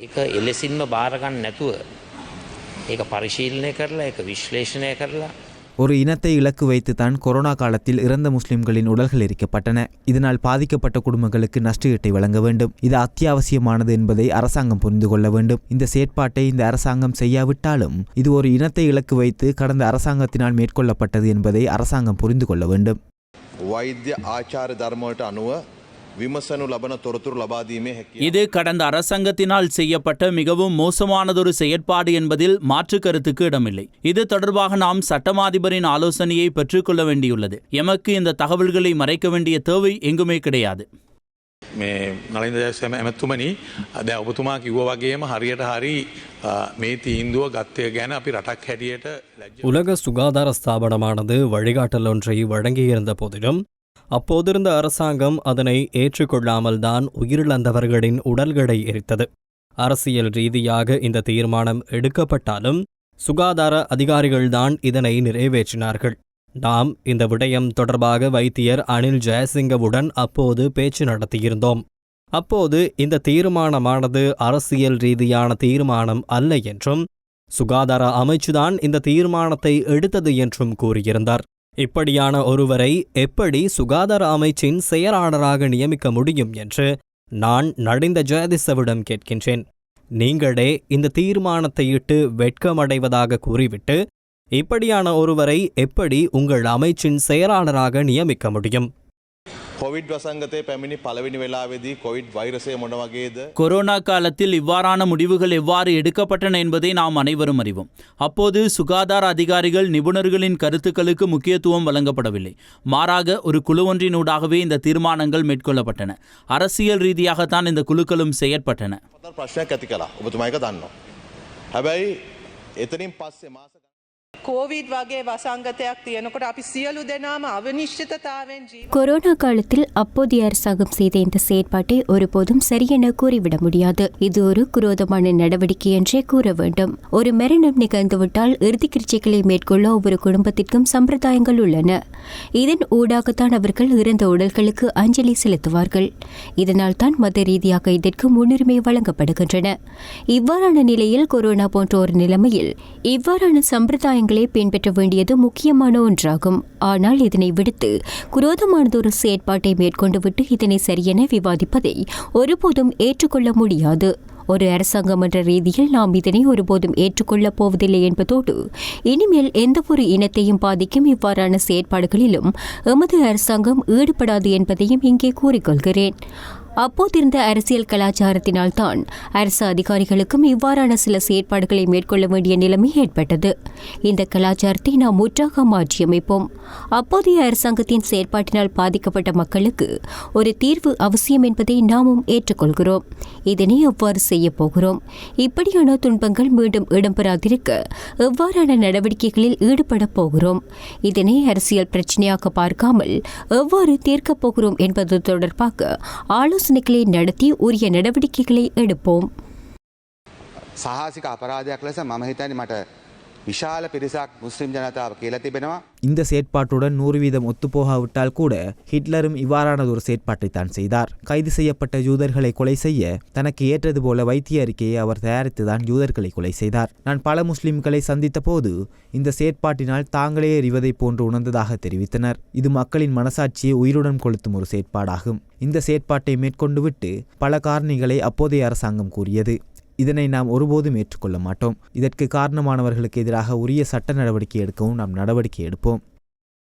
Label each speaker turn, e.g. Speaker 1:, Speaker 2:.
Speaker 1: ඒක එලෙසින්ම භාරගන්න නැතුව ඒක පරිශීලනය කරලා ඒක විශ්ලේෂණය කරලා
Speaker 2: ஒரு இனத்தை இலக்கு வைத்துத்தான் கொரோனா காலத்தில் இறந்த முஸ்லிம்களின் உடல்கள் எரிக்கப்பட்டன இதனால் பாதிக்கப்பட்ட குடும்பங்களுக்கு நஷ்டஈட்டை வழங்க வேண்டும் இது அத்தியாவசியமானது என்பதை அரசாங்கம் புரிந்து கொள்ள வேண்டும் இந்த செயற்பாட்டை இந்த அரசாங்கம் செய்யாவிட்டாலும் இது ஒரு இனத்தை இலக்கு வைத்து கடந்த அரசாங்கத்தினால் மேற்கொள்ளப்பட்டது என்பதை அரசாங்கம் புரிந்து கொள்ள வேண்டும்
Speaker 3: වෛද්‍ය ආචාර ධර්මවලට අනුව විමසනු ලබන තොරතුරු ලබාදීමේ හැකිය.
Speaker 4: இது கடந்த அரசாங்கத்தினால் செய்யப்பட்ட மிகவும் மோசமானதொரு செயற்பாடு என்பதில் மாற்று கருத்துக்கு இடமில்லை இது தொடர்பாக நாம் சட்டமாதிபரின் ஆலோசனையை பெற்றுக்கொள்ள வேண்டியுள்ளது எமக்கு இந்த தகவல்களை மறைக்க வேண்டிய தேவை எங்குமே கிடையாது
Speaker 5: මේ නලින්ද ජයසම ඇමැත්තුමනි දැ ඔබතුමා කිව්ව වගේම හරියට හරි අ, මේ තීන්දුව ගත්තය ගැන අපි රටක් හැටියට ලැජ්ජ
Speaker 6: உலக சுகாதார ஸ்தாபனமானது வழிகாட்டல் ஒன்றை வழங்கியிருந்த போதிலும் அப்போதிருந்த அரசாங்கம் அதனை ஏற்றுக்கொள்ளாமல்தான் உயிரிழந்தவர்களின் உடல்களை எரித்தது. அரசியல் ரீதியாக இந்த தீர்மானம் எடுக்கப்பட்டாலும் சுகாதார அதிகாரிகள்தான் இதனை நிறைவேற்றினார்கள். நாம் இந்த விடயம் தொடர்பாக வைத்தியர் அனில் ஜெயசிங்கவுடன் அப்போது பேச்சு நடத்தியிருந்தோம். அப்போது இந்த தீர்மானமானது அரசியல் ரீதியான தீர்மானம் அல்ல என்றும் சுகாதார அமைச்சுதான் இந்த தீர்மானத்தை எடுத்தது என்றும் கூறியிருந்தார். இப்படியான ஒருவரை எப்படி சுகாதார அமைச்சின் செயலாளராக நியமிக்க முடியும் என்று நான் நடிந்த ஜெயதிசவிடம் கேட்கின்றேன். நீங்களே இந்த தீர்மானத்தை இட்டு வெட்கமடைவதாக கூறிவிட்டு இப்படியான ஒருவரை எப்படி உங்கள் அமைச்சின் செயலாளராக நியமிக்க முடியும்?
Speaker 3: කොවිඩ් වසංගතය පැමිණි පළවෙනි වෙලාවෙදී කොවිඩ් වෛරසය මොන වගේද
Speaker 4: கொரோனா காலத்தில் இவ்வாறான முடிவுகள் எவ்வாறு எடுக்கப்பட்டன என்பதை நாம் அனைவரும் அறிவோம் அப்போது சுகாதார அதிகாரிகள் நிபுணர்களின் கருத்துக்களுக்கு முக்கியத்துவம் வழங்கப்படவில்லை மாறாக ஒரு குழு ஒன்றினூடாகவே இந்த தீர்மானங்கள் மேற்கொள்ளப்பட்டன அரசியல் ரீதியாகத்தான் இந்த குழுக்களும் செயற்பட்டன
Speaker 3: පතල් ප්‍රශ්නයක් ඇති කලා ඔබතුමයික දන්නවා. හැබැයි එතනින් පස්සේ මාස
Speaker 7: කෝවිඩ් වගේ වසංගතයක් තියෙනකොට අපි සියලු දෙනාම අවනිශ්චිතතාවෙන් ජීව
Speaker 8: கொரோனா காலத்தில் அப்போதைய அரசாங்கம் செய்த இந்த செயற்பாட்டை ஒருபோதும் சரியென கூறிவிட முடியாது இது ஒரு குரோதமான நடவடிக்கை என்றே கூற வேண்டும் ஒரு மரணம் நிகழ்ந்துவிட்டால் இறுதி கிரிச்சைகளை மேற்கொள்ள ஒவ்வொரு குடும்பத்திற்கும் சம்பிரதாயங்கள் உள்ளன இதன் ஊடாகத்தான் அவர்கள் இறந்த உடல்களுக்கு அஞ்சலி செலுத்துவார்கள் இதனால் தான் மத ரீதியாக இதற்கு முன்னுரிமை வழங்கப்படுகின்றன இவ்வாறான நிலையில் கொரோனா போன்ற ஒரு நிலைமையில் இவ்வாறான சம்பிரதாயங்களை பின்பற்ற வேண்டியது முக்கியமான ஒன்றாகும். ஆனால் இதனை விடுத்து குரோதமானதொரு செயற்பாட்டை மேற்கொண்டுவிட்டு இதனை சரியென விவாதிப்பதை ஒருபோதும் ஏற்றுக்கொள்ள முடியாது. ஒரு அரசாங்கம் என்ற ரீதியில் நாம் இதனை ஒருபோதும் ஏற்றுக்கொள்ளப் போவதில்லை என்பதோடு இனிமேல் எந்தவொரு இனத்தையும் பாதிக்கும் இவ்வாறான செயற்பாடுகளிலும் எமது அரசாங்கம் ஈடுபடாது என்பதையும் இங்கே கூறிக்கொள்கிறேன். அப்போதிருந்த அரசியல் கலாச்சாரத்தினால் தான் அரசு அதிகாரிகளுக்கும் இவ்வாறான சில செயற்பாடுகளை மேற்கொள்ள வேண்டிய நிலைமை ஏற்பட்டது. இந்த கலாச்சாரத்தை நாம் முற்றாக மாற்றியமைப்போம். அப்போதைய அரசாங்கத்தின் செயற்பாட்டினால் பாதிக்கப்பட்ட மக்களுக்கு ஒரு தீர்வு அவசியம் என்பதை நாமும் ஏற்றுக்கொள்கிறோம். இதனை எவ்வாறு செய்ய போகிறோம்? இப்படியான துன்பங்கள் மீண்டும் இடம்பெறாதிருக்க எவ்வாறான நடவடிக்கைகளில் ஈடுபட போகிறோம்? இதனை அரசியல் பிரச்சனையாக பார்க்காமல் எவ்வாறு தீர்க்கப் போகிறோம் என்பது தொடர்பாக ஆலோசனைகளை நடத்தி உரிய நடவடிக்கைகளை எடுப்போம்
Speaker 9: සාහසික අපරාධයක් ලෙස මම හිතන්නේ මට විශාල පිරිසක් මුස්ලිම් ජනතාව කියලා තිබෙනවා.
Speaker 2: இந்த செயற்பாட்டுடன் நூறு வீதம் ஒத்துப்போகாவிட்டால் கூட ஹிட்லரும் இவ்வாறானது ஒரு செயற்பாட்டைத்தான் செய்தார் கைது செய்யப்பட்ட யூதர்களை கொலை செய்ய தனக்கு ஏற்றது போல வைத்திய அறிக்கையை அவர் தயாரித்துதான் யூதர்களை கொலை செய்தார் நான் பல முஸ்லிம்களை சந்தித்த போது இந்த செயற்பாட்டினால் தாங்களே எறிவதைப் போன்று உணர்ந்ததாக தெரிவித்தனர் இது மக்களின் மனசாட்சியை உயிருடன் கொளுத்தும் ஒரு செயற்பாடாகும் இந்த செயற்பாட்டை மேற்கொண்டு விட்டு பல காரணிகளை அப்போதைய அரசாங்கம் கூறியது இதனை நாம் ஒருபோதும் ஏற்றுக்கொள்ள மாட்டோம். இதற்கு காரணமானவர்களுக்கு எதிராக உரிய சட்ட நடவடிக்கை எடுக்கவும் நாம் நடவடிக்கை எடுப்போம்.